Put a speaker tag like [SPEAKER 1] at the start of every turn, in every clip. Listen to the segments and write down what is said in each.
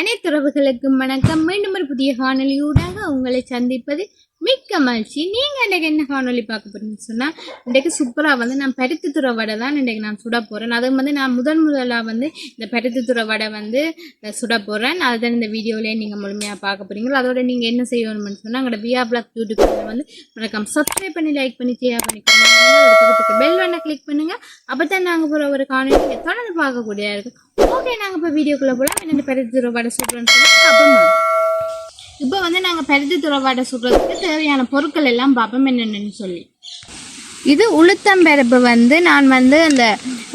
[SPEAKER 1] அனைத்து உறவுகளுக்கும் வணக்கம். மீண்டும் ஒரு புதிய காணொலியூடாக உங்களை சந்திப்பது மிக்க மகிழ்ச்சி. நீங்கள் இன்றைக்கு என்ன காணொலி பார்க்க போறீங்கன்னு சொன்னால் இன்றைக்கு சூப்பராக வந்து நான் பருத்தி துறை வடை தான் இன்றைக்கு நான் சுட போகிறேன் அது வந்து நான் முதன் முதலாக வந்து இந்த பருத்தி துறை வடை வந்து சுட போகிறேன் அதுதான் இந்த வீடியோவிலே நீங்கள் முழுமையாக பார்க்க போகிறீங்களோ அதோட நீங்கள் என்ன செய்யணும்னு சொன்னால் எங்களோட வியா பிளாக் யூடியூப் சேனல் வந்து வணக்கம் சப்ஸ்கிரைப் பண்ணி லைக் பண்ணி ஷேர் பண்ணிக்கோங்க ஒரு பக்கத்துக்கு பெல் வேணா கிளிக் பண்ணுங்கள் அப்போ தான் நாங்கள் போகிற ஒரு காணொலி தொடர்ந்து பார்க்கக்கூடியதாக இருக்கும். ஓகே நாங்கள் இப்போ வீடியோக்குள்ளே போகலாம் என்னென்ன பருத்தி துறை வடை சுடுறோன்னு சொல்லி அப்புறமா இப்போ வந்து நாங்கள் பருத்தி துறை வடை சுடுறதுக்கு தேவையான பொருட்கள் எல்லாம் பார்ப்போம் என்னென்னு சொல்லி. இது உளுத்தம்பருப்பு வந்து நான் வந்து அந்த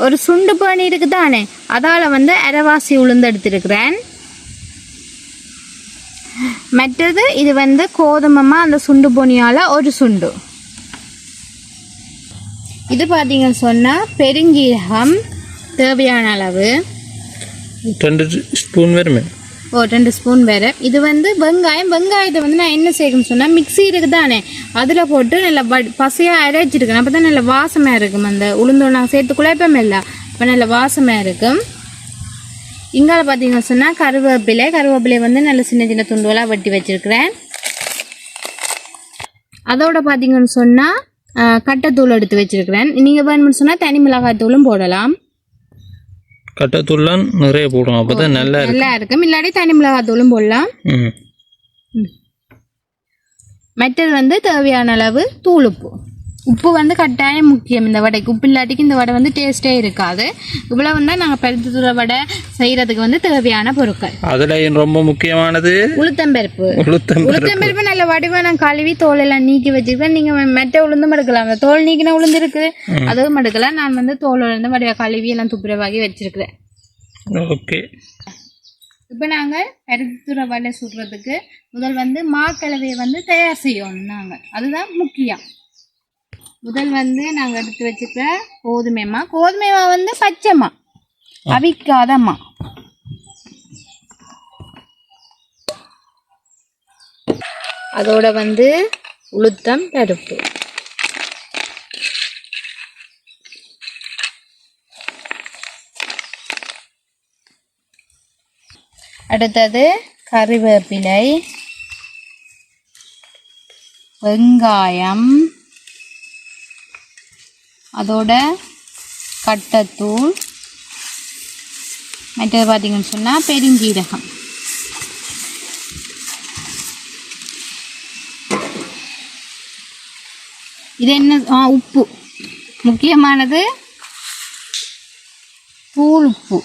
[SPEAKER 1] ஒரு சுண்டு பானி இருக்கு தானே அதால் வந்து அரைவாசி உளுந்து எடுத்திருக்கிறேன். மற்றது இது வந்து கோதுமமாக அந்த சுண்டு பொனியால் ஒரு சுண்டு. இது பார்த்தீங்கன்னு சொன்னால் பெருங்கீரகம் தேவையான அளவு.
[SPEAKER 2] ரெண்டு ஸ்பூன் வருமே
[SPEAKER 1] ஓ ரெண்டு ஸ்பூன் வேறு. இது வந்து வெங்காயம். வெங்காயத்தை வந்து நான் என்ன செய்யணும்னு சொன்னால் மிக்ஸி இருக்குது தானே அதில் போட்டு நல்லா வ பசையாக அரைச்சிருக்கேன் அப்போ தான் நல்லா வாசமாக இருக்கும். அந்த உளுந்து நான் சேர்த்து குழப்பமே இல்லை. அப்போ நல்ல வாசமாக இருக்கும். இங்கால பார்த்தீங்கன்னு சொன்னால் கருவேப்பிலை. கருவேப்பிலை வந்து நல்ல சின்ன சின்ன துண்டுகளாக வெட்டி வச்சிருக்கிறேன். அதோட பார்த்தீங்கன்னு சொன்னால் கட்டைத்தூள் எடுத்து வச்சிருக்கிறேன். நீங்கள் வேணும்னு சொன்னால் தனி மிளகாய் தூளும் போடலாம்.
[SPEAKER 2] கட்டத்தூள்லாம் நிறைய போடும் அப்போ தான் நல்லா இருக்கும்.
[SPEAKER 1] நல்லா இருக்கும் இல்லாட்டி தனி மிளகாய் தூளும் போடலாம்.
[SPEAKER 2] ம்.
[SPEAKER 1] மற்றது வந்து தேவையான அளவு தூள் உப்பு வந்து கட்டாயம் முக்கியம். இந்த வடைக்கு உப்பு இல்லாட்டிக்கு இந்த வடை வந்து டேஸ்டே இருக்காது. இவ்வளோ வந்து நாங்கள் பருத்தி வடை செய்கிறதுக்கு வந்து தேவையான பொருட்கள்.
[SPEAKER 2] அதில் ரொம்ப முக்கியமானது?
[SPEAKER 1] உளுத்தம்பருப்பு.
[SPEAKER 2] உளுத்தம்
[SPEAKER 1] உளுத்தம்பருப்பு நல்ல வடிவா நான் கழுவி தோல் எல்லாம் நீக்கி வச்சிருக்கேன் நீங்கள் மெட்டை உளுந்தும் எடுக்கலாம் அந்த தோல் நீக்கின உளுந்து இருக்கு அதுவும் எடுக்கலாம் நான் வந்து தோல் உளுந்து வடிவா கழுவி எல்லாம் துப்புரவாகி வச்சிருக்கிறேன்.
[SPEAKER 2] ஓகே.
[SPEAKER 1] இப்போ நாங்கள் பருத்தித்துறை வடை சுடுறதுக்கு முதல் வந்து மாக்கலவையை வந்து தயார் செய்யணும் நாங்கள் அதுதான் முக்கியம். முதல் வந்து நாங்கள் எடுத்து வச்சுக்க கோதுமைமா கோதுமைமா வந்து பச்சைமா அவிக்காதம்மா. அதோட வந்து உளுத்தம் பருப்பு அடுத்தது கறிவேப்பிலை வெங்காயம் அதோட கட்டத்தூள். மற்றது பார்த்தீங்கன்னு சொன்னால் பெருஞ்சீரகம். இது என்ன? ஆ உப்பு. முக்கியமானது தூள் உப்பு.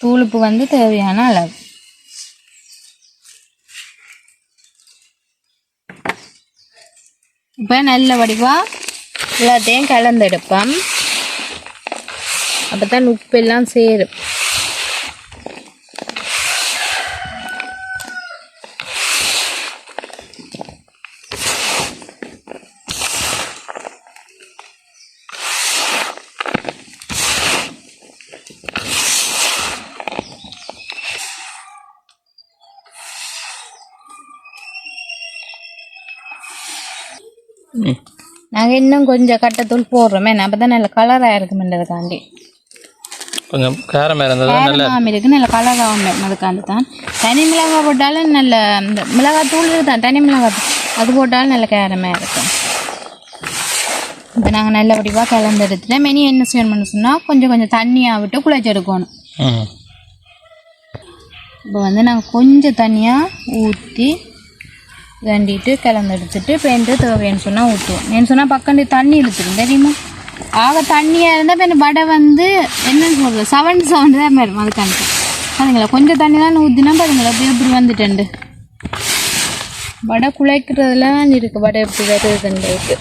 [SPEAKER 1] தூளுப்பு வந்து தேவையான அளவு. இப்போ நல்ல வடிவா எல்லாத்தையும் கலந்தெடுப்போம் அப்போ தான் உப்பெல்லாம் சேரும். நாங்கள் இன்னும் கொஞ்சம் கட்டத்தூள் போடுறோமே அப்போ தான் நல்ல கலராக இருக்குமென்றதுக்காண்டி
[SPEAKER 2] கொஞ்சம் காரமாக இருந்தது நல்லா
[SPEAKER 1] காரம் இருக்கு நல்ல கலராக அதுக்காண்டி தான் தனி மிளகாய் போட்டாலும் நல்ல இந்த மிளகாய் தூள் தான் தனி மிளகாய் தூள். அது போட்டாலும் நல்ல கேரமாக இருக்கும். இப்போ நாங்கள் நல்ல வடிவாக கலந்து எடுத்துட்டோம் மெனி என்ன செய்யணும்னு சொன்னால் கொஞ்சம் கொஞ்சம் தண்ணியாக விட்டு குழைச்சி எடுக்கணும்.
[SPEAKER 2] ம்.
[SPEAKER 1] இப்போ வந்து நாங்கள் கொஞ்சம் தண்ணியாக ஊற்றி வேண்டிட்டு கலந்து எடுத்துட்டு பேருந்து தேவைன்னு சொன்னால் ஊற்றுவோம் ஏன்னு சொன்னால் பக்கண்டு தண்ணி இழுத்துடும் தெரியுமா? ஆக தண்ணியாக இருந்தால் இப்போ வடை வந்து என்னன்னு சொல்கிறது சவன் சவுண்டு தான் மேடம் அது கணக்கு. பாருங்களா கொஞ்சம் தண்ணி தான் ஊற்றினா பாருங்களா அப்படியே இப்படி வந்துட்டேன்டு வடை குழைக்கிறதுலாம் இருக்குது வடை எப்படி வருதுன்றது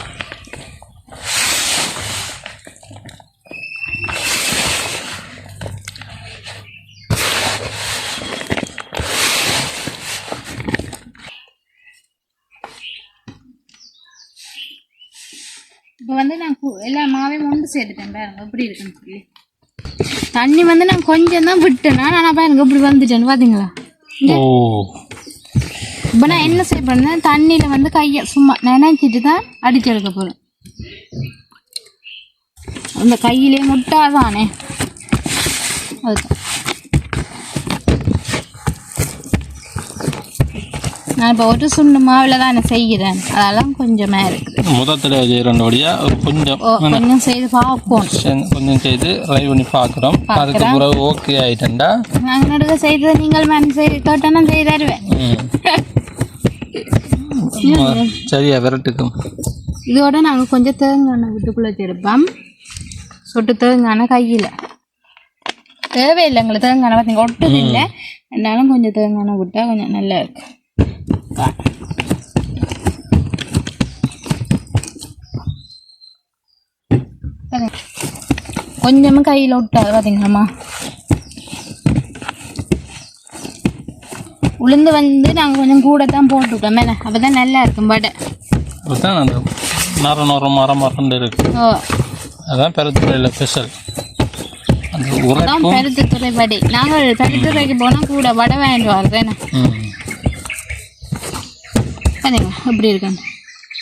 [SPEAKER 1] இப்போ வந்து நான் கு- எல்லா மாவையும் ஒன்று சேர்த்துட்டேன் பாருங்க. எப்படி இருக்குன்னு சொல்லி. தண்ணி வந்து நான் கொஞ்சம் தான் விட்டேன்னா நான் பாருங்க இப்படி வந்துட்டேன்னு பார்த்தீங்களா
[SPEAKER 2] ஓ.
[SPEAKER 1] இப்போ நான் என்ன செய்ய போறேன்னா தண்ணியில் வந்து கையை சும்மா நினைச்சிட்டு தான் அடிச்சு எடுக்க போகிறேன் அந்த கையிலே முட்டாதானே அதுதான் நான் இப்போ ஒரு சுண்டு மாவில் தான் செய்கிறேன். அதெல்லாம் கொஞ்சமாக இருக்குது
[SPEAKER 2] முதத்தில் செய்கிற வழியாக ஒரு கொஞ்சம்
[SPEAKER 1] கொஞ்சம் செய்து பார்ப்போம்.
[SPEAKER 2] கொஞ்சம் செய்து ட்ரை பண்ணி பார்க்குறோம். அதுக்கு பிறகு ஓகே ஆயிட்டேன்டா.
[SPEAKER 1] நாங்கள் நடுக்க செய்தது நீங்கள் மேன் செய்து கேட்டேன்னா செய்து தருவேன்.
[SPEAKER 2] சரியா விரட்டுக்கும்.
[SPEAKER 1] இதோட நாங்கள் கொஞ்சம் தேங்காய் வீட்டுக்குள்ளே வச்சிருப்போம் சொட்டு தேங்காய் கையில். தேவையில்லை எங்களுக்கு தேங்காய் பார்த்தீங்க ஒட்டுது இல்லை இருந்தாலும் கொஞ்சம் தேங்காய் விட்டால் கொஞ்சம் நல்லா இருக்கும் பாருங்க. கொஞ்சமா கையில் விட்டாது பார்த்தீங்களாம்மா உளுந்து வந்து நாங்கள் கொஞ்சம் கூட தான் போட்டுருக்கோம் மேலே அப்போ தான் நல்லா இருக்கும் வடை.
[SPEAKER 2] அதுதான் அந்த நர நர மரம் மரண்டு இருக்கு.
[SPEAKER 1] ஓ.
[SPEAKER 2] அதான் பெருத்துறையில் ஸ்பெஷல் அந்த
[SPEAKER 1] பருத்தித்துறை வடை. நாங்கள் பருத்தித்துறைக்கு போனால் கூட வடை வாங்கிட்டு
[SPEAKER 2] ம்.
[SPEAKER 1] பாருங்க எப்படி இருக்காங்க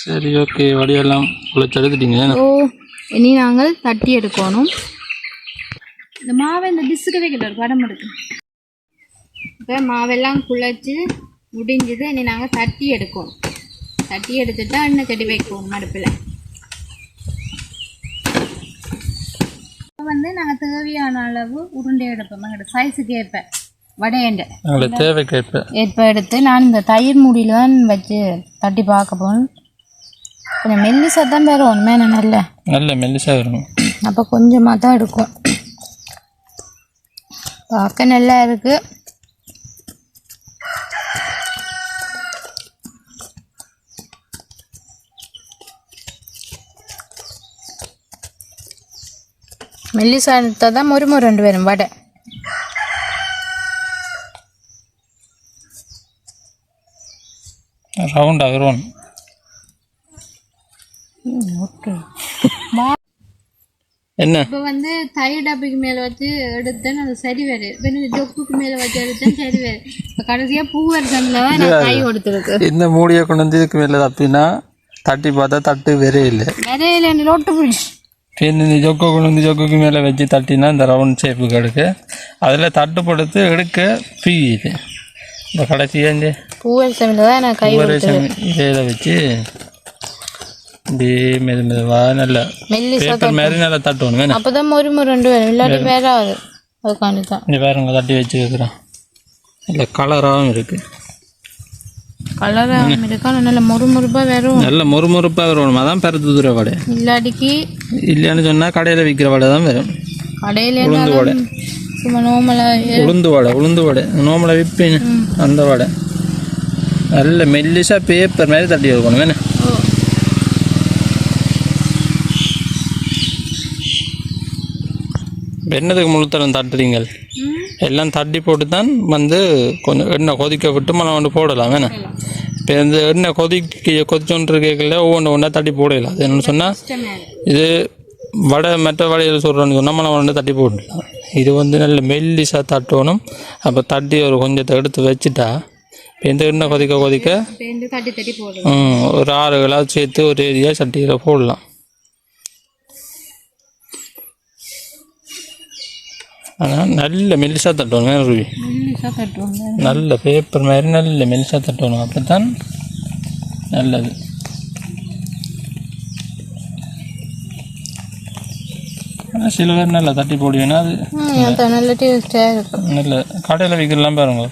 [SPEAKER 2] சரி ஓகே வடியெல்லாம் உழைச்சி எடுத்துட்டீங்க
[SPEAKER 1] ஓ இனி நாங்கள் தட்டி எடுக்கணும். இந்த மாவை இந்த டிஸ்ஸுக்கு வைக்கிட்ட ஒரு படம் இருக்கு. இப்போ மாவெல்லாம் குழச்சி முடிஞ்சது. இனி நாங்கள் தட்டி எடுக்கணும். தட்டி எடுத்துட்டா எண்ணெய் தட்டி வைக்கணும் அடுப்பில். இப்போ வந்து நாங்கள் தேவையான அளவு உருண்டை எடுப்போம் எங்களோட சைஸுக்கு ஏற்ப. வடையண்டை
[SPEAKER 2] எங்களுக்கு தேவைக்கேற்ப
[SPEAKER 1] இப்போ எடுத்து நான் இந்த தயிர் மூடியில் தான் வச்சு தட்டி பார்க்க போகணும் கொஞ்சம் மெல்லிசாக தான் வேறு ஒன்றுமே நல்ல.
[SPEAKER 2] நல்ல மெல்லிசாக இருக்கும்
[SPEAKER 1] அப்போ கொஞ்சமாக தான் எடுக்கும். பார்க்க நல்லா இருக்குது மெல்லிசா எடுத்தால் தான் மொறு மொறு ரெண்டு பேரும் வடை.
[SPEAKER 2] ரவுண்டாக வரும்
[SPEAKER 1] ஓகே.
[SPEAKER 2] என்ன?
[SPEAKER 1] இப்போ வந்து தயிர் டப்பிக்கு மேலே வச்சு எடுத்தேன் அது சரி வேறு. இப்போ ஜொக்குக்கு மேலே வச்சு எடுத்தேன் சரி வேறு. இப்போ கடைசியாக பூவரசனில் தான் நான் கை கொடுத்துருக்கு.
[SPEAKER 2] இந்த மூடியை கொண்டு வந்து இதுக்கு மேலே தப்பினா தட்டி பார்த்தா தட்டு வெறே இல்லை.
[SPEAKER 1] லொட்டு பிடிச்சி
[SPEAKER 2] பின் இந்த ஜொக்கை கொண்டு வந்து ஜொக்குக்கு மேலே வச்சு தட்டினா இந்த ரவுண்ட் ஷேப்பு கிடக்கு அதில் தட்டு படுத்து எடுக்க பீயுது இந்த கடைசியாக இந்த
[SPEAKER 1] பூவரசனில் தான் நான் கை
[SPEAKER 2] இதில் வச்சு இப்படியே மெது மெதுவாக நல்லா பேப்பர் மாதிரி நல்லா தட்டணும். வேணும்
[SPEAKER 1] அப்போ தான் மொறு மொறு ரெண்டு பேரும் இல்லாட்டி வேற ஆகுது அதுக்காண்டி தான்
[SPEAKER 2] இங்கே பாருங்க தட்டி வச்சு வைக்கிறேன். இல்லை கலராகவும் இருக்குது
[SPEAKER 1] கலராக இருக்கா. நல்ல மொறு மொறுப்பாக வரும்.
[SPEAKER 2] நல்ல மொறுமொறுப்பாக வரணும் அதான் பருத்து தூர வடை.
[SPEAKER 1] இல்லாட்டிக்கு
[SPEAKER 2] இல்லைன்னு சொன்னால் கடையில் விற்கிற வடை தான் வரும்.
[SPEAKER 1] கடையில்
[SPEAKER 2] உளுந்து வடை.
[SPEAKER 1] சும்மா நோமலாக
[SPEAKER 2] உளுந்து வடை உளுந்து வடை. நோமலை விற்பேன் அந்த வடை. நல்ல மெல்லிசாக பேப்பர் மாதிரி தட்டி வைக்கணும் வேணும் என்னதுக்கு முழுத்தரம் தட்டுறீங்கள். எல்லாம் தட்டி போட்டு தான் வந்து கொஞ்சம் எண்ணெய் கொதிக்க விட்டு மழை கொண்டு போடலாம் வேணும் இப்போ இந்த எண்ணெய் கொதிக்க கொதிச்சோன்று கேட்கல ஒவ்வொன்று ஒன்றா தட்டி போடலாம். அது என்னன்னு சொன்னால் இது வடை மற்ற வடையில் சொல்கிறோன்னு சொன்னால் மழை கொண்டு தட்டி போடலாம் இது வந்து நல்ல மெல்லிசாக தட்டணும். அப்போ தட்டி ஒரு கொஞ்சத்தை எடுத்து வச்சுட்டா இப்போ இந்த எண்ணெய் கொதிக்க கொதிக்க ம், ஒரு ஆறு கிளாஸ் சேர்த்து ஒரு ஏரியா சட்டியில் போடலாம். ஆனால் நல்ல மெல்லிசாக தட்டணும் ரூபி?
[SPEAKER 1] மெல்லிசா
[SPEAKER 2] நல்ல பேப்பர் மாதிரி நல்ல மெல்லிசாக தட்டணும். அப்போ தான் நல்லது. சில பேர் நல்லா தட்டி போடுவேன்னா அது
[SPEAKER 1] நல்ல டேஸ்டாக இருக்கும்.
[SPEAKER 2] நல்ல கடையில் விற்கிறலாம் பாருங்க.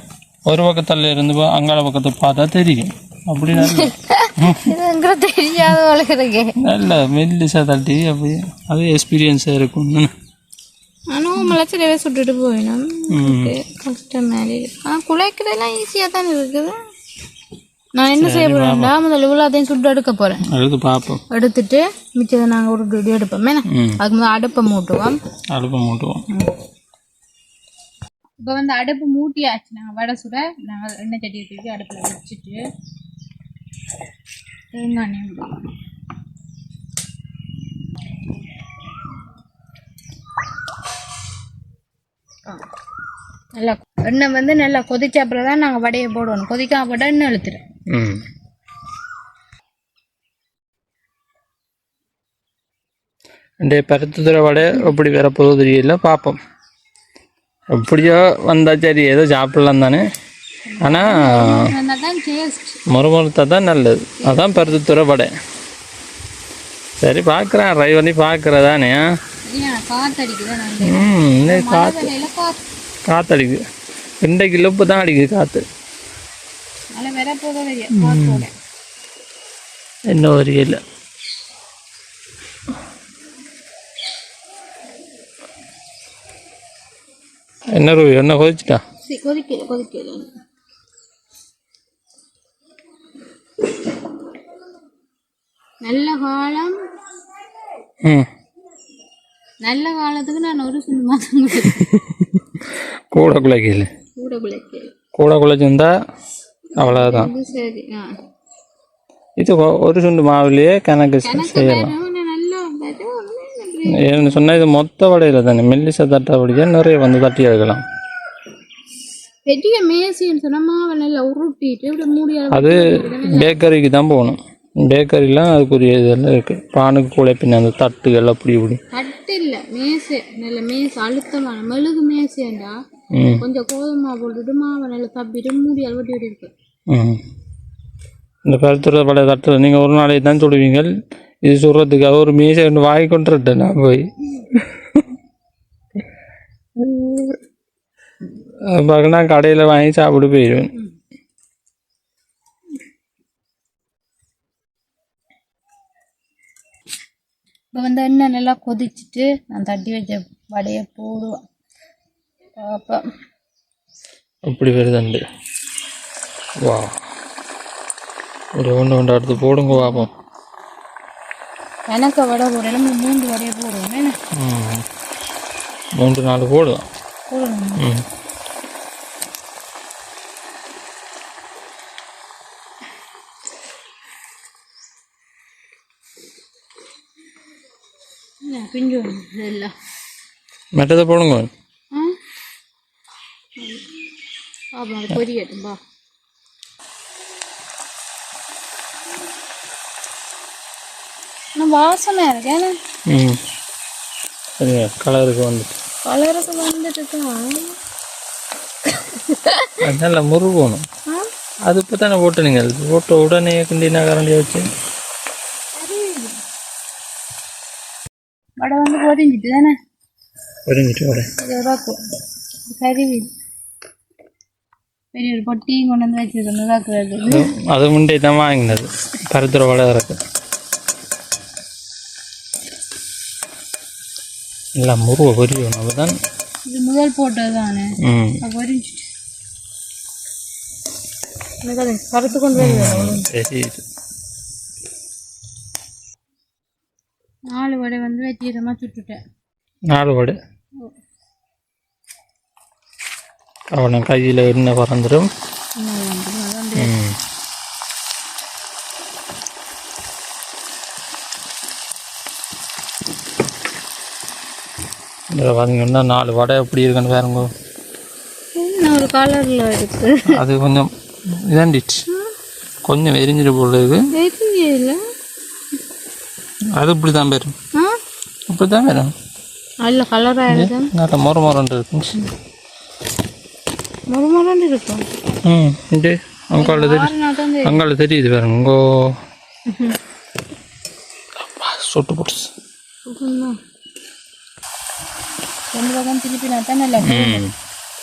[SPEAKER 2] ஒரு பக்கத்தில் இருந்து அங்கால பக்கத்தை பார்த்தா தெரியும். அப்படி நல்ல
[SPEAKER 1] தெரியாத வளர்க்குறக்கே
[SPEAKER 2] நல்ல மெல்லிசாக தட்டி அப்படி அது எக்ஸ்பீரியன்ஸாக இருக்கும்.
[SPEAKER 1] ஆனால் மிளச்சிடவே சுட்டுட்டு போயிடும். கஷ்டம். மாதிரி ஆனால் குழைக்கிறதெல்லாம் ஈஸியாக தான் இருக்குது. நான் என்ன செய்ய போகிறேன்டா முதல்ல இவ்வளோ அதையும் சுட்டு எடுக்க போகிறேன்
[SPEAKER 2] அடுத்து பார்ப்போம்
[SPEAKER 1] எடுத்துட்டு மிச்சத்தை நாங்கள் ஒரு இப்படி எடுப்போம். அதுக்கு முதல்ல அடுப்பை மூட்டுவோம்.
[SPEAKER 2] அடுப்பை மூட்டுவோம்.
[SPEAKER 1] இப்போ வந்து அடுப்பு மூட்டியாச்சு. நாங்கள் வடை சுட நாங்கள் எண்ணெய் சட்டியை தூக்கி அடுப்பில் வச்சுட்டு தேங்காய் எண்ணெய் விடுவோம் ஆ. நல்லா எண்ணெய் வந்து நல்லா கொதிச்ச அப்புறம் தான் நாங்கள் வடையை போடணும் கொதிக்காம போட்டால் எண்ணெய் இழுத்துரும்.
[SPEAKER 2] ம். பருத்துத்துறை வடை எப்படி வரப்போகுது தெரியல பார்ப்போம் எப்படியோ வந்தால் சரி ஏதோ சாப்பிடலாம் தானே. ஆனால் முறுமுறுத்தா தான் நல்லது. அதான் பருத்தித்துறை வடை. சரி பார்க்குறேன் ட்ரை பண்ணி பார்க்குறதானே
[SPEAKER 1] காத்தடிக்குது நான்
[SPEAKER 2] ம் இன்னைக்கு காற்று
[SPEAKER 1] வேலையில காத்து.
[SPEAKER 2] காற்றடிக்குது இன்றைக்கு இழுப்பு தான் அடிக்குது காற்று என்ன ஒரு இல்லை என்ன ரூபி என்ன கொதிச்சிட்டா
[SPEAKER 1] கொதிக்கல கொதிக்கல நல்ல காலம் நல்ல காலத்துக்கு நான் ஒரு சின்ன மாதம்
[SPEAKER 2] கூட குலைக்கல
[SPEAKER 1] கூட பிள்ளைக்கு
[SPEAKER 2] கூட குலைச்சிருந்தா அவ்வளோதான்
[SPEAKER 1] இது
[SPEAKER 2] ஒரு சுண்டு மாவுலேயே கணக்கு செய்யலாம். ஏன்னு சொன்னால் இது மொத்த வடையில் தானே மெல்லிசை தட்டை படிச்சா நிறைய வந்து தட்டி எடுக்கலாம்.
[SPEAKER 1] பெரிய மேசின்னு சொன்னா மாவை நல்லா உருட்டிட்டு மூடி
[SPEAKER 2] அது பேக்கரிக்கு தான் போகணும். பேக்கரிலாம் அதுக்குரிய இதெல்லாம் இருக்குது பானுக்கு கூட பின்ன அந்த தட்டுகள் அப்படி இப்படி
[SPEAKER 1] தட்டு இல்லை மேசை நல்ல மேசை அழுத்தமான மெழுகு மேசைண்டா கொஞ்சம் கோதுமை போட்டுட்டு மாவை நல்லா தப்பிட்டு மூடி அழுவட்டி விட்டு இருக்கு.
[SPEAKER 2] ம். இந்த கருத்துற பழைய தட்டு நீங்கள் ஒரு நாளைக்கு தான் சுடுவீங்க இது சுடுறதுக்காக ஒரு மீசை ஒன்று வாங்கி கொண்டுட்டேன் நான் போய். பார்க்கனா கடையில் வாங்கி சாப்பிட்டு போயிடுவேன்
[SPEAKER 1] இப்போ வந்து எண்ணெய் நல்லா கொதிச்சுட்டு நான் தட்டி வச்ச வடையை போடுவேன். பார்ப்பேன்
[SPEAKER 2] அப்படி வருதுண்டு வா. ஒரு ஒன்று ஒன்று அடுத்து போடுங்க பார்ப்போம்
[SPEAKER 1] எனக்கு வடை போடல மூன்று வடையை போடுவேன் என்ன?
[SPEAKER 2] மூன்று நாலு போடுவோம்
[SPEAKER 1] போடணும்?
[SPEAKER 2] ம்.
[SPEAKER 1] பிஞ்சு வந்து எல்லாம்
[SPEAKER 2] மெட்டதை போடுங்க.
[SPEAKER 1] ஆனால் வாசனை இருக்கு. ஏன்னா
[SPEAKER 2] ம். சரிங்க கலருக்கு வந்துட்டு.
[SPEAKER 1] கலருக்கு வந்துட்டு தான்
[SPEAKER 2] அதனால முருகணும். அது இப்போ தானே போட்டு நீங்கள் போட்ட உடனே கிண்டினா கரண்டியை வச்சு.
[SPEAKER 1] வடை வந்து பொரிஞ்சிட்டு தானே? இது இதாக்கும் கருவி. பெரிய ஒரு பொட்டியும் கொண்டு வந்து வச்சிருக்கணும்
[SPEAKER 2] அது முண்டே தான் வாங்கினது. கருத்துற வடை இருக்கு. எல்லாம் முருக பொரியணும் அதுதான்
[SPEAKER 1] இது முதல் போட்டது தானே பொரிஞ்சிட்டு கருத்து கொண்டு
[SPEAKER 2] தெரியுது.
[SPEAKER 1] நாலு வடை வந்து வெற்றிகரமாக சுட்டுட்டேன்.
[SPEAKER 2] நாலு வடை. அவனை கையில் எண்ணெய் பறந்துடும் ம். இதில் பார்த்தீங்கன்னா நாலு வடை எப்படி இருக்குன்னு பாருங்க.
[SPEAKER 1] ஒரு கலரில் இருக்கு.
[SPEAKER 2] அது கொஞ்சம் இதாண்டிச்சு. கொஞ்சம் எரிஞ்சிட்டு போல இருக்கு. அது இப்படி தான்
[SPEAKER 1] ஆ?
[SPEAKER 2] இப்படி தான் பேரும்
[SPEAKER 1] நல்ல கலராக
[SPEAKER 2] நல்ல மொர மொரண்டு இருக்கு
[SPEAKER 1] முறுமுறுன்னு இருக்கும்.
[SPEAKER 2] ம் இது அங்கால தெரியுது அங்கால தெரியுது பாருங்க உங்கோ சுட்டு போட்டுச்சு.
[SPEAKER 1] சுகம்தான். ரெண்டு பக்கம் திருப்பி நான் தான் நல்லா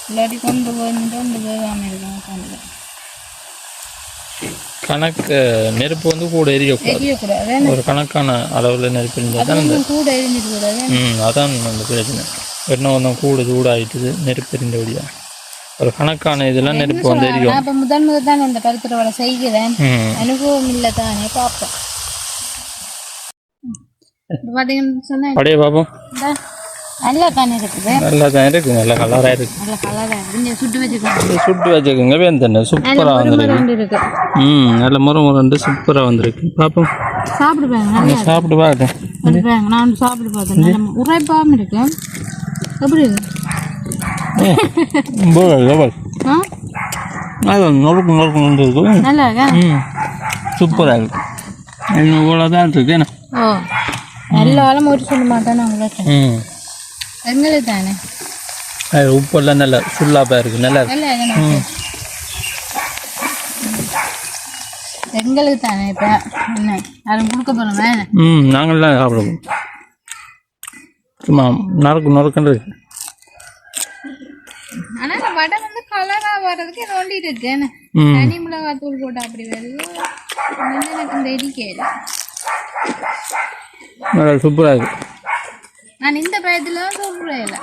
[SPEAKER 1] இல்லாட்டி கொண்டு வந்து கொண்டு போகாமல் இருக்கும் உட்காந்து
[SPEAKER 2] கணக்கு நெருப்பு வந்து கூட எரியக்கூடாது ஒரு கணக்கான அளவில் நெருப்பு இருந்தால் தான்
[SPEAKER 1] கூட எரிஞ்சிட்டு கூடாது
[SPEAKER 2] ம் அதான் அந்த பிரச்சனை எண்ணெய் கொஞ்சம் கூட சூடாயிட்டுது நெருப்பு எரிஞ்சபடியா ஒரு கணக்கான இதெல்லாம் நெருப்பு வந்து எரியும்
[SPEAKER 1] நான் இப்போ முதல் தான் இந்த கருத்துற வடை செய்கிறேன் அனுபவம் இல்லை தானே பார்ப்பேன் இப்போ பார்த்தீங்கன்னு சொன்னா
[SPEAKER 2] அப்படியே பார்ப்போம்
[SPEAKER 1] நல்லா தானே இருக்குது?
[SPEAKER 2] நல்லா தான் இருக்கு நல்ல கலராக இருக்கு
[SPEAKER 1] நல்ல கலராக இருக்கு நீங்கள் சுட்டு வச்சுக்கலாம்
[SPEAKER 2] இது சுட்டு வச்சுக்கோங்க. வேந்தண்ணே சூப்பராக வந்திருக்கு.
[SPEAKER 1] ரெண்டு இருக்கு
[SPEAKER 2] ம் நல்ல முறை முரண்டு சூப்பராக வந்திருக்கு
[SPEAKER 1] சாப்பிடுவாங்க நல்லா
[SPEAKER 2] நான் சாப்பிட்டு பார்த்தேன்.
[SPEAKER 1] நான் சாப்பிட்டு உரைப்பாகவும் இருக்கு. எப்படி?
[SPEAKER 2] நொறுக்கு நொறுக்கு
[SPEAKER 1] நல்லா
[SPEAKER 2] ம் சூப்பராக இருக்கு. இன்னும் இவ்வளோ தான் இருக்கு. என்ன?
[SPEAKER 1] நல்ல காலம் ஒரு சொல்ல மாட்டேன் உங்களுக்கு
[SPEAKER 2] ம்.
[SPEAKER 1] எங்களுக்கு தானே
[SPEAKER 2] உப்பெல்லாம் நல்லா இருக்குது நல்லா இருக்கு.
[SPEAKER 1] நல்லா இருக்கு. எங்களுக்கு தானே இப்போ? என்ன யாரும் கொடுக்க போகிறோமே
[SPEAKER 2] ம் நாங்கள்லாம் சாப்பிடுவோம். சும்மா நறுக்கு நறுக்குன்னு இருக்கு
[SPEAKER 1] ஆனால் இந்த வடை வந்து கலராக வர்றதுக்கு இது ஒண்டி இருக்கு. என்ன?
[SPEAKER 2] ம்.
[SPEAKER 1] தனி மிளகாய் தூள் போட்டு அப்படி வருது. எனக்கு இந்த இடிக்கல
[SPEAKER 2] நல்லா சூப்பராக இருக்கு.
[SPEAKER 1] நான் இந்த பயத்தில் இல்லை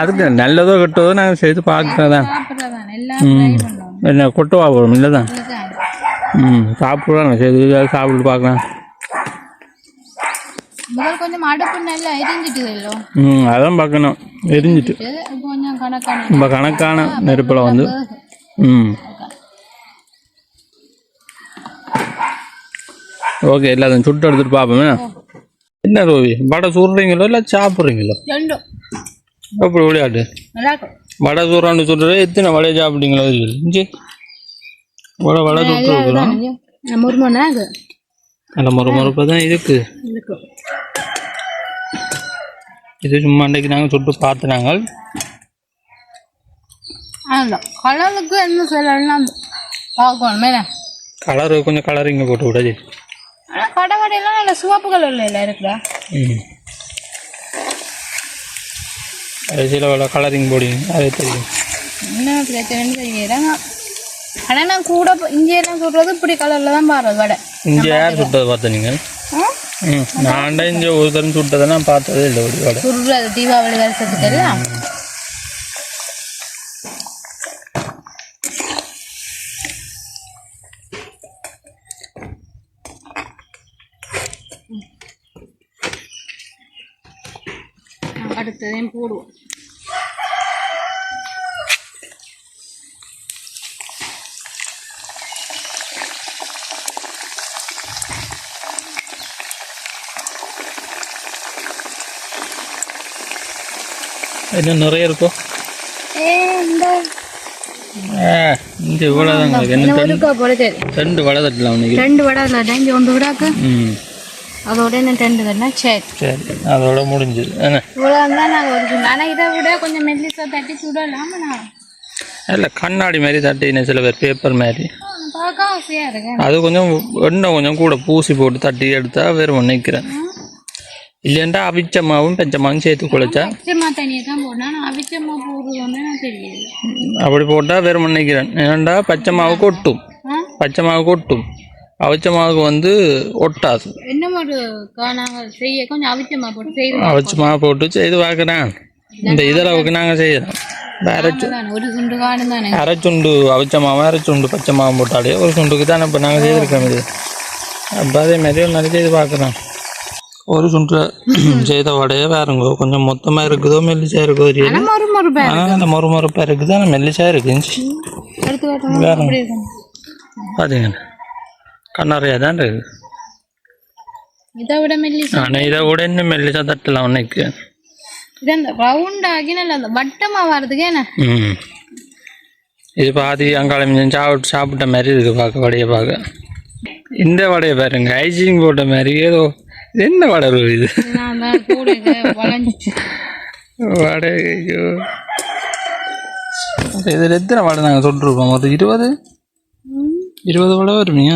[SPEAKER 2] அதுக்கு நல்லதோ கெட்டதோ நாங்கள் செய்து பார்க்குறது? தான்
[SPEAKER 1] சாப்பிட்றதான் எல்லாம் ட்ரை பண்ணுவோம்.
[SPEAKER 2] என்ன கொட்டவா போடும் இல்லை தான் ம் சாப்பிடலாம் ஏதாவது சாப்பிட்டு பார்க்கலாம்.
[SPEAKER 1] முதல் கொஞ்சம் அடுப்பு நல்லா எரிஞ்சிட்டு
[SPEAKER 2] ம் அதான் பார்க்கணும். எரிஞ்சிட்டு.
[SPEAKER 1] கொஞ்சம் கணக்கான
[SPEAKER 2] நம்ம கணக்கான நெருப்பில் வந்து. ம். ஓகே எல்லாத்தையும் சுட்டு எடுத்துட்டு பார்ப்போமே. என்ன ரோவி வடை சுடுறீங்களோ இல்லை சாப்பிட்றீங்களோ?
[SPEAKER 1] ரெண்டும்.
[SPEAKER 2] எப்படி விளையாட்டு? வடை சுடுறான்னு சொல்கிறது எத்தனை வடையை சாப்பிட்டீங்களோ இஞ்சி? வடை வடை சுட்டு இருக்கிறோம்
[SPEAKER 1] நம்ம ஒரு மணி நேரம்
[SPEAKER 2] நல்ல முறை முறைப்பாக தான் இருக்கு. இது சும்மா அன்றைக்கு நாங்கள் சுட்டு பார்த்துனாங்க
[SPEAKER 1] அதுதான் கலருக்கு என்ன சொல்லலாம் பார்க்கணும்.
[SPEAKER 2] கலரு கொஞ்சம் கலரிங்க போட்டு விடாது
[SPEAKER 1] ஆனால் கடை கடையெல்லாம் நல்ல சிவப்பு கலரில் இருக்குதா
[SPEAKER 2] ம் சில கலரிங் போடுவீங்க அது தெரியும்.
[SPEAKER 1] என்ன பிரச்சனைன்னு தெரியல. ஆனால் நான் கூட இங்கேயெல்லாம் சொல்கிறது இப்படி கலரில் தான் பாடுறது வடை.
[SPEAKER 2] இங்கே யார் சுட்டதை பார்த்த நீங்கள் நான் இங்கே ஒரு தரம் சுட்டதை நான் பார்த்ததே இல்லை ஒரு வடை.
[SPEAKER 1] சுடுறது தீபாவளி வருஷத்துக்கு எல்லாம் அடுத்ததையும் போடுவோம்
[SPEAKER 2] இன்னும் நிறைய இருக்கோ?
[SPEAKER 1] ஏ இந்த.
[SPEAKER 2] ஆ இங்கே இவ்வளோ தாங்க என்ன
[SPEAKER 1] இன்னும் ஒருக்கா போல சரி.
[SPEAKER 2] ரெண்டு வடை தட்டலாம்
[SPEAKER 1] ரெண்டு வடை இல்லை இங்கே ஒன்று விடாக்கு.
[SPEAKER 2] ம்.
[SPEAKER 1] அதோட என்ன ரெண்டு கண்ணா சரி.
[SPEAKER 2] சரி அதோட முடிஞ்சுது என்ன?
[SPEAKER 1] இவ்வளோ தான் நாங்கள் ஒரு ஆனால் இதை விட கொஞ்சம் மெல்லிசா தட்டி சுடலாம்? நான்
[SPEAKER 2] இல்லை கண்ணாடி மாதிரி தட்டின சில பேர் பேப்பர் மாதிரி. அது கொஞ்சம் எண்ணெய் கொஞ்சம் கூட பூசி போட்டு தட்டி எடுத்தா வேறு நினைக்கிறேன் இல்லைண்டா அவிச்ச மாவும் பச்சை மாவும் சேர்த்து குழைச்சா
[SPEAKER 1] அவிச்சமா தண்ணியை தான் போடணும் ஆனால் அவிச்சமா போடுறது வந்து எனக்கு தெரியல
[SPEAKER 2] அப்படி போட்டால் வேறு நினைக்கிறேன் ஏன்டா பச்சை மாவு கொட்டும்
[SPEAKER 1] ஆ
[SPEAKER 2] பச்சை மாவு கொட்டும் அவிச்ச மாவுக்கு வந்து ஒட்டாது
[SPEAKER 1] என்ன ஒரு நாங்கள் செய்ய கொஞ்சம் அவிச்சமா போட்டு செய்து
[SPEAKER 2] அவிச்ச மாவு போட்டு செய்து பார்க்குறேன் இந்த இதளவுக்கு நாங்கள் செய்யறோம் அரைச்சு
[SPEAKER 1] தானே ஒரு சுண்டு காணும் தானே
[SPEAKER 2] அரைச்சுண்டு அவிச்ச மாவு அரைச்சுண்டு பச்சை மாவு போட்டாலே ஒரு சுண்டுக்கு தானே இப்போ நாங்கள் செய்திருக்கோம் இது அப்போ அதே மாதிரி ஒரு நாளைக்கு செய்து பார்க்குறோம் ஒரு சுண்டு செய்த வடையே வேறுங்க. கொஞ்சம் மொத்தமாக இருக்குதோ மெல்லிச்சா இருக்கோ அந்த மொறு மொறுப்பாக இருக்குது ஆனால் மெல்லிச்சா இருக்குச்சு
[SPEAKER 1] இருக்கும்
[SPEAKER 2] பார்த்தீங்கன்னா கண்ணறையாக தான் இருக்குது.
[SPEAKER 1] இதை விட மெல்லிசா.
[SPEAKER 2] ஆனால் இதை விட இன்னும் மெல்லிச்சா தட்டலாம் உனக்கு
[SPEAKER 1] இது அந்த ரவுண்ட் ஆகி நல்ல அந்த வட்டமா வர்றதுக்கு என்ன?
[SPEAKER 2] இது பாதி அங்காளம் சாப்பிட்டு சாப்பிட்ட மாதிரி இருக்கு பார்க்க வடையை பார்க்க இந்த வடையை பாருங்க ஐசிங் போட்ட மாதிரி ஏதோ என்ன வடை இருக்கு இது?
[SPEAKER 1] நான் தான் கூட வளைஞ்சிச்சு
[SPEAKER 2] வடை ஐயோ இதில் எத்தனை வடை நாங்கள் சுட்டுருக்கோம்? ஒரு இருபது? இருபது வடை வருமீங்க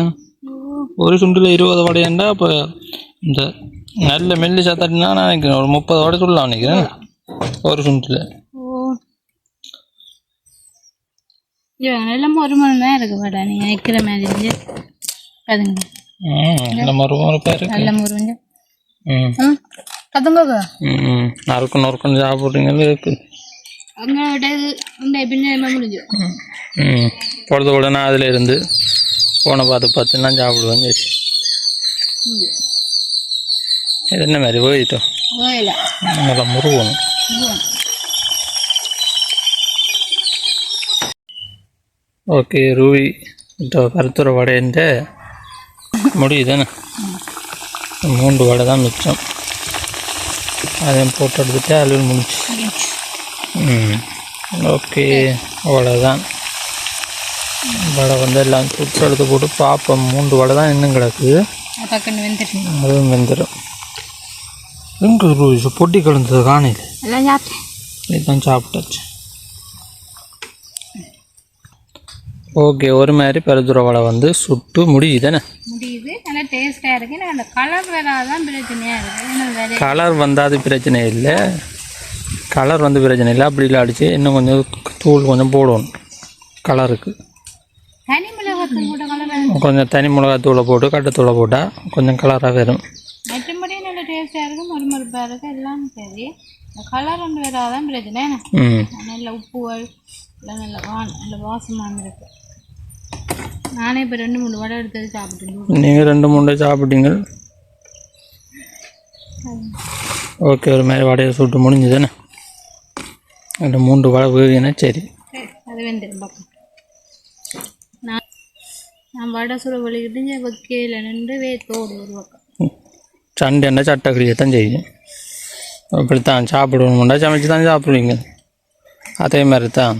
[SPEAKER 2] ஒரு சுண்டில் இருபது வடையாண்டா அப்போ இந்த நல்ல மெல்லி சாத்தாட்டினா நான் நினைக்கிறேன் ஒரு முப்பது வடை சொல்லலாம் நினைக்கிறேன். ஒரு சுண்டில்.
[SPEAKER 1] எல்லாம் ஒரு மணி நேரம் இருக்கு வாடா நிற்கிற மாதிரி அதுங்க
[SPEAKER 2] நல்ல மறுமறுப்பாக இருக்கு.
[SPEAKER 1] நல்ல முருங்க அங்கே இந்த பின்ன முடிஞ்சிடும்
[SPEAKER 2] ம் பொழுது உடனே அதில் இருந்து ஃபோனை பார்த்து பார்த்து நான் சாப்பிடுவேன் சரி இது என்ன மாதிரி போயிட்டோம்
[SPEAKER 1] ஓயில
[SPEAKER 2] நல்லா முருகணும் ஓகே ரூவி இந்த கருத்துற வடைன்ற முடியுதானே மூன்று வடை தான் மிச்சம். அதையும் போட்டு எடுத்துட்டு அலுவல் முடிச்சு ம். ஓகே அவ்வளோதான் வடை வந்து எல்லாம் சுட்டு எடுத்து போட்டு பார்ப்போம் மூன்று வடை தான் இன்னும்
[SPEAKER 1] வெந்துட்டு
[SPEAKER 2] அதுவும் வெந்துடும் எங்கே பொட்டி கலந்தது காணையில். இதுதான் சாப்பிட்டாச்சு. ஓகே ஒரு மாதிரி பருத்துற வடை வந்து சுட்டு
[SPEAKER 1] முடியுது. நல்லா டேஸ்ட்டாக இருக்குது எனக்கு அந்த கலர் வராதான் பிரச்சனையாக இருக்குது
[SPEAKER 2] கலர் அது பிரச்சனை இல்லை. கலர் வந்து பிரச்சனை இல்லை. அப்படி இல்லை அடித்து இன்னும் கொஞ்சம் தூள் கொஞ்சம் போடணும். கலருக்கு
[SPEAKER 1] தனி
[SPEAKER 2] கொஞ்சம் தனி மிளகாத்தூளை போட்டு கட்டுத்தூளை போட்டால் கொஞ்சம் கலராக வரும்.
[SPEAKER 1] மற்றபடி நல்ல டேஸ்ட்டாக இருக்குது மறுமறுப்பாக இருக்குது எல்லாம் சரி. கலர் ஒன்று வராதான் பிரச்சனை. நல்ல உப்புகள் நல்ல நல்ல வாசமாக இருக்கு. நானே இப்போ ரெண்டு மூணு வடை எடுத்தது சாப்பிட்டு
[SPEAKER 2] நீங்கள் ரெண்டு மூணு சாப்பிட்டீங்க. ஓகே ஒரு மாதிரி வடையை சுட்டு முடிஞ்சுதானே ரெண்டு மூன்று வடை வேகுனா சரி.
[SPEAKER 1] அது வெந்துடும் பக்கம் நான் நான் வடை சுட வலிக்கிட்டு வைக்கையில் நின்று வேத்தோடு ஒரு பக்கம்.
[SPEAKER 2] சண்டை என்ன சட்டக்கடியை தான் செய்யும் அப்படித்தான் சாப்பிடணும்னா சமைச்சு தான் சாப்பிடுவீங்க. அதே மாதிரி தான்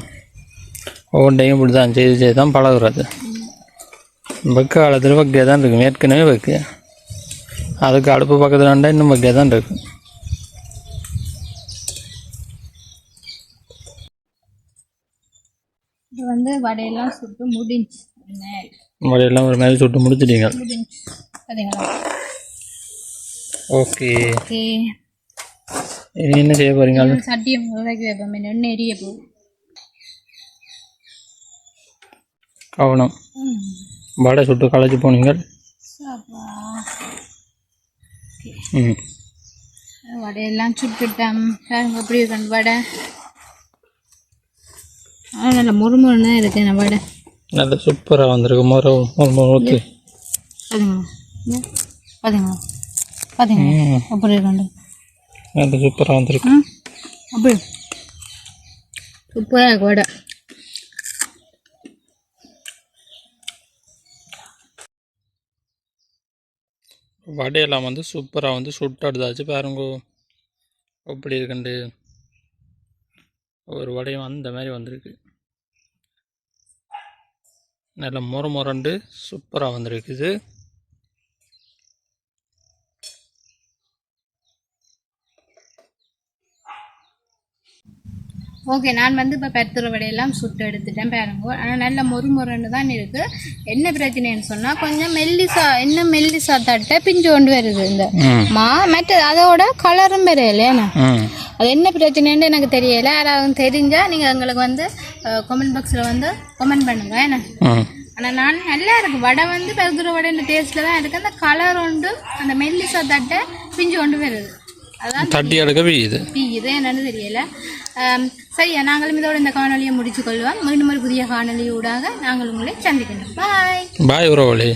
[SPEAKER 2] ஒவ்வொரு டைம் இப்படி தான் செய்து செய்து தான் பழகுறது. வெக்க காலத்தில் வக்கையாக தான் இருக்கும் ஏற்கனவே வைக்க. அதுக்கு அடுப்பு பக்கத்தில் இருந்தால் இன்னும் வக்கையாக தான் இருக்கும்
[SPEAKER 1] இது வந்து வடையெல்லாம் சுட்டு முடிஞ்சு
[SPEAKER 2] வடையெல்லாம் ஒரு மாதிரி சுட்டு முடிச்சிட்டீங்க. ஓகே.
[SPEAKER 1] ஓகே.
[SPEAKER 2] என்ன செய்ய போகிறீங்க
[SPEAKER 1] சட்டியை முதலைக்கு வைப்போம். எண்ணெய் எரிய போகும்.
[SPEAKER 2] கவனம். வடை சுட்டு களைச்சி போனீங்க.
[SPEAKER 1] அப்பா
[SPEAKER 2] ம்.
[SPEAKER 1] வடையெல்லாம் சுட்டுட்டேன். எப்படி இருக்கு வடை. நல்லா முறுமுறுன்னு தான் இருக்கு அந்த வடை.
[SPEAKER 2] நல்ல சூப்பராக வந்திருக்கு. முறை முறை ஊற்றி
[SPEAKER 1] அப்படி இருக்காண்டு
[SPEAKER 2] நல்ல சூப்பராக வந்திருக்கு.
[SPEAKER 1] அப்படி. சூப்பராக இருக்கு வடை.
[SPEAKER 2] வடையெல்லாம் வந்து சூப்பராக வந்து சுட்டு பாருங்கோ. அப்படி இருக்குண்டு. ஒரு வடையும் அந்த மாதிரி வந்திருக்கு. நல்ல முறை முரண்டு சூப்பராக வந்திருக்குது.
[SPEAKER 1] ஓகே நான் வந்து இப்போ பெருத்துற வடையெல்லாம் சுட்டு எடுத்துட்டேன் பாருங்க. ஆனால் நல்ல மொறு மொறுன்னு தான் இருக்குது என்ன பிரச்சனைன்னு சொன்னால் கொஞ்சம் மெல்லிசா இன்னும் மெல்லிசா தட்டை பிஞ்சு கொண்டு வருது இந்த
[SPEAKER 2] ம்.
[SPEAKER 1] மற்ற அதோட கலரும்
[SPEAKER 2] ம்.
[SPEAKER 1] அது என்ன பிரச்சனைன்னு எனக்கு தெரியல. யாராவது தெரிஞ்சால் நீங்கள் எங்களுக்கு வந்து கமெண்ட் பாக்ஸில் வந்து கமெண்ட் பண்ணுங்க. என்ன?
[SPEAKER 2] ம்.
[SPEAKER 1] ஆனால் நான் நல்லா இருக்கு. வடை வந்து பெருதுற வடைன்ற டேஸ்ட்டில் தான் இருக்குது அந்த கலர் ஒன்று அந்த மெல்லிசா தட்டை பிஞ்சு கொண்டு வருது. அதான்
[SPEAKER 2] தட்டி எடுக்க வீயுது.
[SPEAKER 1] இது என்னன்னு தெரியல. சரியா? நாங்களும் இதோட இந்த காணொலியை முடிச்சு கொள்வோம். மீண்டும் ஒரு புதிய காணொலியூடாக நாங்கள் உங்களை சந்திக்கணும் பாய்
[SPEAKER 2] பாய் உறவுகளே.